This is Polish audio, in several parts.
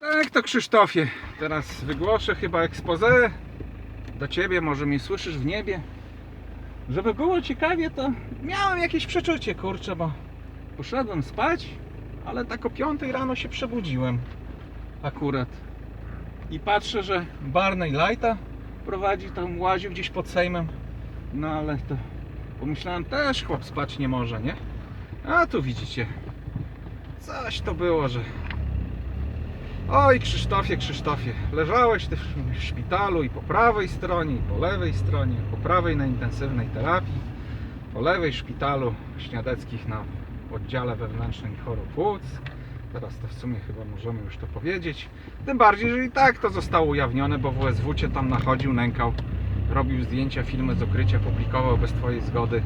Tak to Krzysztofie, teraz wygłoszę chyba expose do ciebie, może mnie słyszysz w niebie. Żeby było ciekawie, to miałem jakieś przeczucie, kurczę, bo poszedłem spać, ale tak o 5 rano się przebudziłem akurat. I patrzę, że Barney Lighta prowadzi, tam łaził gdzieś pod Sejmem. No ale to pomyślałem, też chłop spać nie może, nie? A tu widzicie, coś to było, że Oj, Krzysztofie, Krzysztofie, leżałeś ty w szpitalu i po prawej stronie, i po lewej stronie, po prawej na intensywnej terapii, po lewej szpitalu śniadeckich na oddziale wewnętrznym chorób płuc. Teraz to w sumie chyba możemy już to powiedzieć. Tym bardziej, że i tak to zostało ujawnione, bo WSW cię tam nachodził, nękał, robił zdjęcia, filmy z okrycia, publikował bez twojej zgody.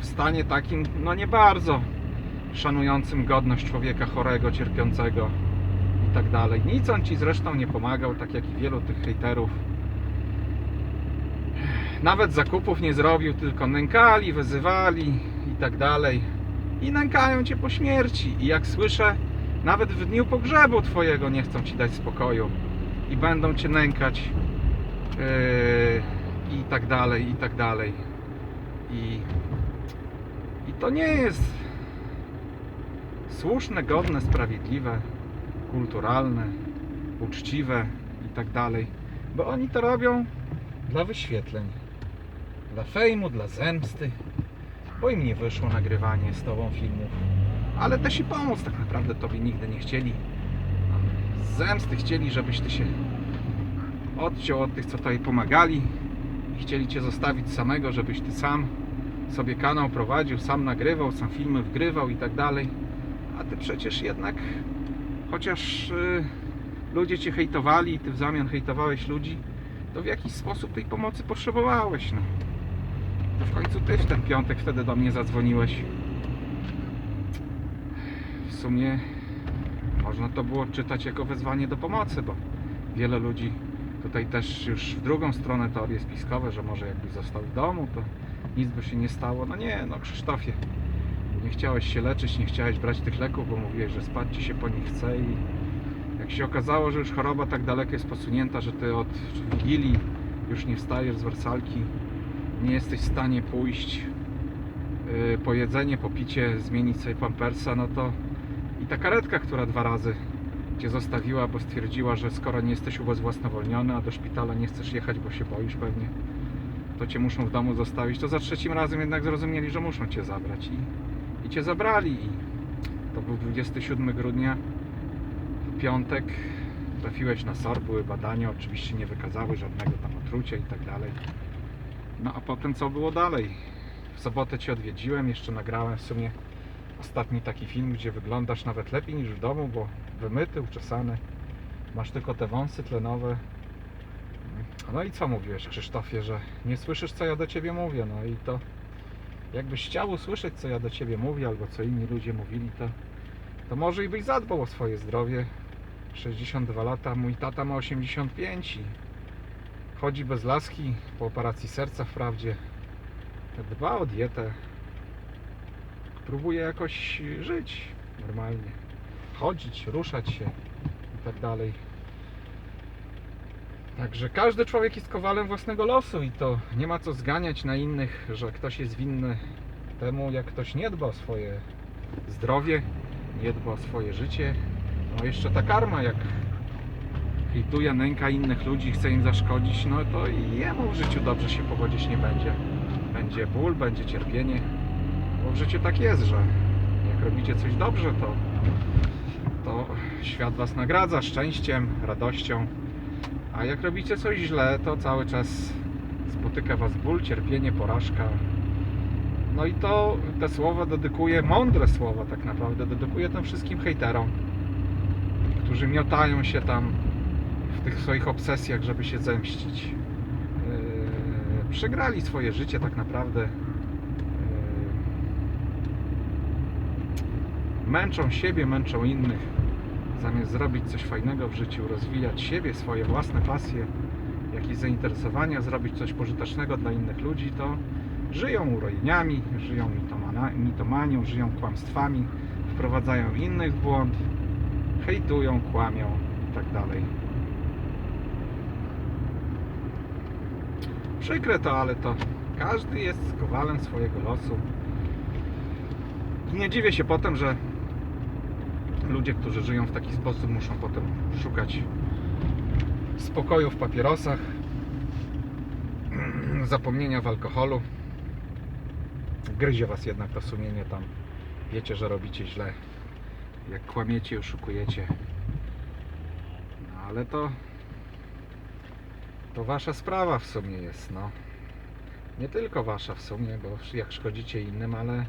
W stanie takim, no nie bardzo szanującym godność człowieka chorego, cierpiącego i tak dalej. Nic on ci zresztą nie pomagał, tak jak i wielu tych hejterów. Nawet zakupów nie zrobił, tylko nękali, wyzywali i tak dalej. I nękają cię po śmierci. I jak słyszę, nawet w dniu pogrzebu twojego nie chcą ci dać spokoju. I będą cię nękać. Yy, I tak dalej, i tak dalej. I, I to nie jest słuszne, godne, sprawiedliwe kulturalne, uczciwe i tak dalej, bo oni to robią dla wyświetleń, dla fejmu, dla zemsty, bo im nie wyszło nagrywanie z tobą filmów, ale też i pomóc tak naprawdę tobie nigdy nie chcieli. Z zemsty chcieli, żebyś ty się odciął od tych, co tobie pomagali i chcieli cię zostawić samego, żebyś ty sam sobie kanał prowadził, sam nagrywał, sam filmy wgrywał i tak dalej. A ty przecież jednak chociaż y, ludzie cię hejtowali i ty w zamian hejtowałeś ludzi, to w jakiś sposób tej pomocy potrzebowałeś. No. To w końcu ty w ten piątek wtedy do mnie zadzwoniłeś. W sumie można to było czytać jako wezwanie do pomocy, bo wiele ludzi tutaj też już w drugą stronę teorie spiskowe, że może jakbyś został w domu, to nic by się nie stało. No nie, no Krzysztofie, nie chciałeś się leczyć, nie chciałeś brać tych leków, bo mówiłeś, że spać ci się po nich chce i jak się okazało, że już choroba tak daleko jest posunięta, że ty od Wigilii już nie wstajesz z wersalki, nie jesteś w stanie pójść yy, po jedzenie, po picie, zmienić sobie pampersa, no to i ta karetka, która dwa razy cię zostawiła, bo stwierdziła, że skoro nie jesteś ubezwłasnowolniony, a do szpitala nie chcesz jechać, bo się boisz pewnie, to cię muszą w domu zostawić, to za trzecim razem jednak zrozumieli, że muszą cię zabrać i cię zabrali i to był 27 grudnia w piątek trafiłeś na SOR, były badania, oczywiście nie wykazały żadnego tam otrucia i tak dalej. No a potem co było dalej? W sobotę Cię odwiedziłem, jeszcze nagrałem w sumie ostatni taki film, gdzie wyglądasz nawet lepiej niż w domu, bo wymyty, uczesany. Masz tylko te wąsy tlenowe. No i co mówiłeś Krzysztofie, że nie słyszysz co ja do Ciebie mówię, no i to jakbyś chciał usłyszeć co ja do Ciebie mówię, albo co inni ludzie mówili, to, to może i byś zadbał o swoje zdrowie. 62 lata, mój tata ma 85 i chodzi bez laski po operacji serca wprawdzie. Dba o dietę. Próbuje jakoś żyć normalnie. Chodzić, ruszać się i tak dalej. Także każdy człowiek jest kowalem własnego losu i to nie ma co zganiać na innych, że ktoś jest winny temu, jak ktoś nie dba o swoje zdrowie, nie dba o swoje życie. No jeszcze ta karma, jak hejtuje, nęka innych ludzi, chce im zaszkodzić, no to i jemu w życiu dobrze się powodzić nie będzie. Będzie ból, będzie cierpienie, bo w życiu tak jest, że jak robicie coś dobrze, to, to świat was nagradza szczęściem, radością, a jak robicie coś źle, to cały czas spotyka was ból, cierpienie, porażka. No i to te słowa dedykuję, mądre słowa tak naprawdę, dedykuję tym wszystkim hejterom, którzy miotają się tam w tych swoich obsesjach, żeby się zemścić. Yy, przegrali swoje życie tak naprawdę. Yy, męczą siebie, męczą innych. Zamiast zrobić coś fajnego w życiu, rozwijać siebie, swoje własne pasje, jakieś zainteresowania, zrobić coś pożytecznego dla innych ludzi, to żyją urojeniami, żyją mitomanią, żyją kłamstwami, wprowadzają innych w błąd, hejtują, kłamią i tak. Przykre to, ale to każdy jest kowalem swojego losu. I nie dziwię się potem, że ludzie, którzy żyją w taki sposób, muszą potem szukać spokoju w papierosach, zapomnienia w alkoholu. Gryzie was jednak to sumienie tam. Wiecie, że robicie źle. Jak kłamiecie, oszukujecie. No ale to to wasza sprawa w sumie jest, no. Nie tylko wasza w sumie, bo jak szkodzicie innym, ale,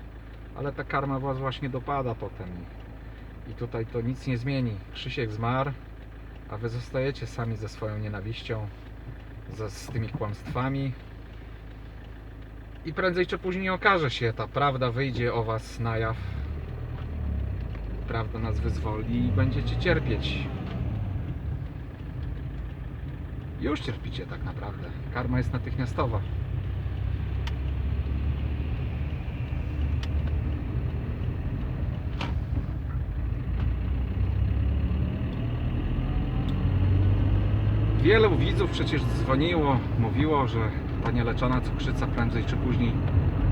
ale ta karma was właśnie dopada potem. I, tutaj to nic nie zmieni. Krzysiek zmarł, a wy zostajecie sami ze swoją nienawiścią, ze, z tymi kłamstwami. I prędzej czy później okaże się, ta prawda wyjdzie o was na jaw. Prawda nas wyzwoli i będziecie cierpieć. Już cierpicie tak naprawdę. Karma jest natychmiastowa. Wielu widzów przecież dzwoniło, mówiło, że ta nieleczona cukrzyca prędzej czy później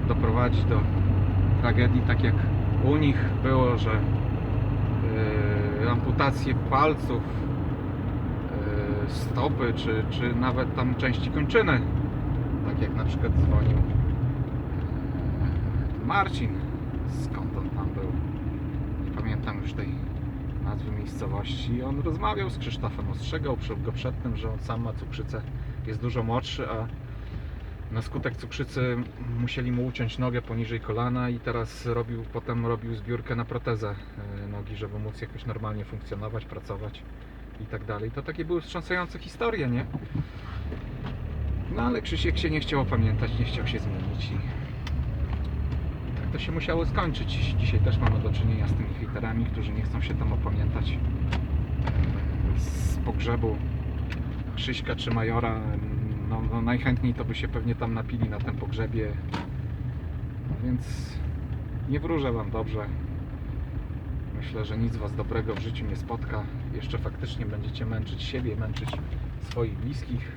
doprowadzi do tragedii, tak jak u nich było, że yy, amputacje palców, yy, stopy, czy, czy nawet tam części kończyny, tak jak na przykład dzwonił yy, Marcin, skąd on tam był, nie pamiętam już tej nazwy miejscowości. On rozmawiał z Krzysztofem, ostrzegał go przed tym, że on sam ma cukrzycę, jest dużo młodszy, a na skutek cukrzycy musieli mu uciąć nogę poniżej kolana i teraz robił, potem robił zbiórkę na protezę e, nogi, żeby móc jakoś normalnie funkcjonować, pracować i tak dalej. To takie były wstrząsające historie, nie? No ale Krzysiek się nie chciał opamiętać, nie chciał się zmienić to się musiało skończyć. Dzisiaj też mamy do czynienia z tymi hejterami, którzy nie chcą się tam opamiętać z pogrzebu Krzyśka czy Majora. No, no najchętniej to by się pewnie tam napili na tym pogrzebie. No więc nie wróżę Wam dobrze. Myślę, że nic Was dobrego w życiu nie spotka. Jeszcze faktycznie będziecie męczyć siebie, męczyć swoich bliskich.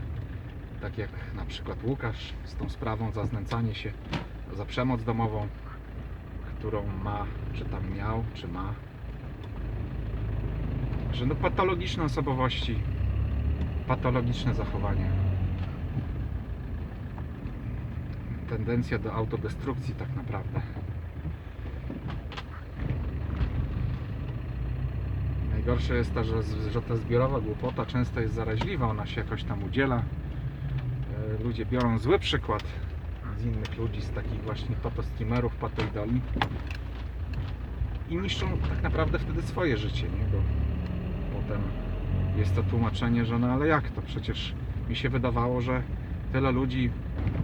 Tak jak na przykład Łukasz z tą sprawą za znęcanie się, za przemoc domową, którą ma, czy tam miał, czy ma. Że no patologiczne osobowości, patologiczne zachowanie. Tendencja do autodestrukcji tak naprawdę. Najgorsze jest to, że, że ta zbiorowa głupota często jest zaraźliwa, ona się jakoś tam udziela. E, Ludzie biorą zły przykład z innych ludzi, z takich właśnie patostreamerów, patoidoli i niszczą tak naprawdę wtedy swoje życie, nie? Bo potem jest to tłumaczenie, że no ale jak to? Przecież mi się wydawało, że tyle ludzi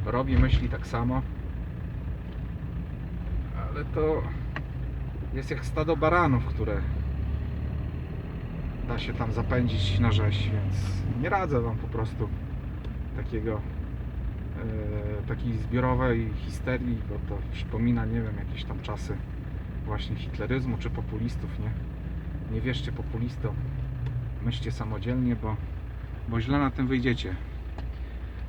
robi, myśli tak samo. Ale to jest jak stado baranów, które da się tam zapędzić na rzeź, więc nie radzę Wam po prostu takiego takiej zbiorowej histerii, bo to przypomina, nie wiem, jakieś tam czasy właśnie hitleryzmu czy populistów, nie? Nie wierzcie populistom, myślcie samodzielnie, bo, bo źle na tym wyjdziecie.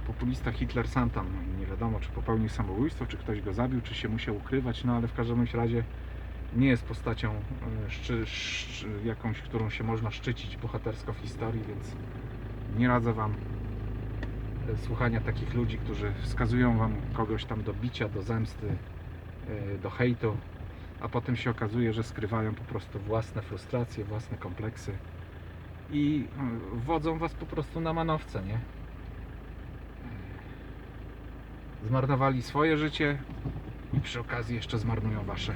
Populista Hitler sam tam, nie wiadomo czy popełnił samobójstwo, czy ktoś go zabił, czy się musiał ukrywać, no ale w każdym razie nie jest postacią e, szczy, szczy, jakąś, którą się można szczycić bohatersko w historii, więc nie radzę Wam e, słuchania takich ludzi, którzy wskazują Wam kogoś tam do bicia, do zemsty, e, do hejtu, a potem się okazuje, że skrywają po prostu własne frustracje, własne kompleksy i e, wodzą Was po prostu na manowce, nie? Zmarnowali swoje życie i przy okazji jeszcze zmarnują Wasze.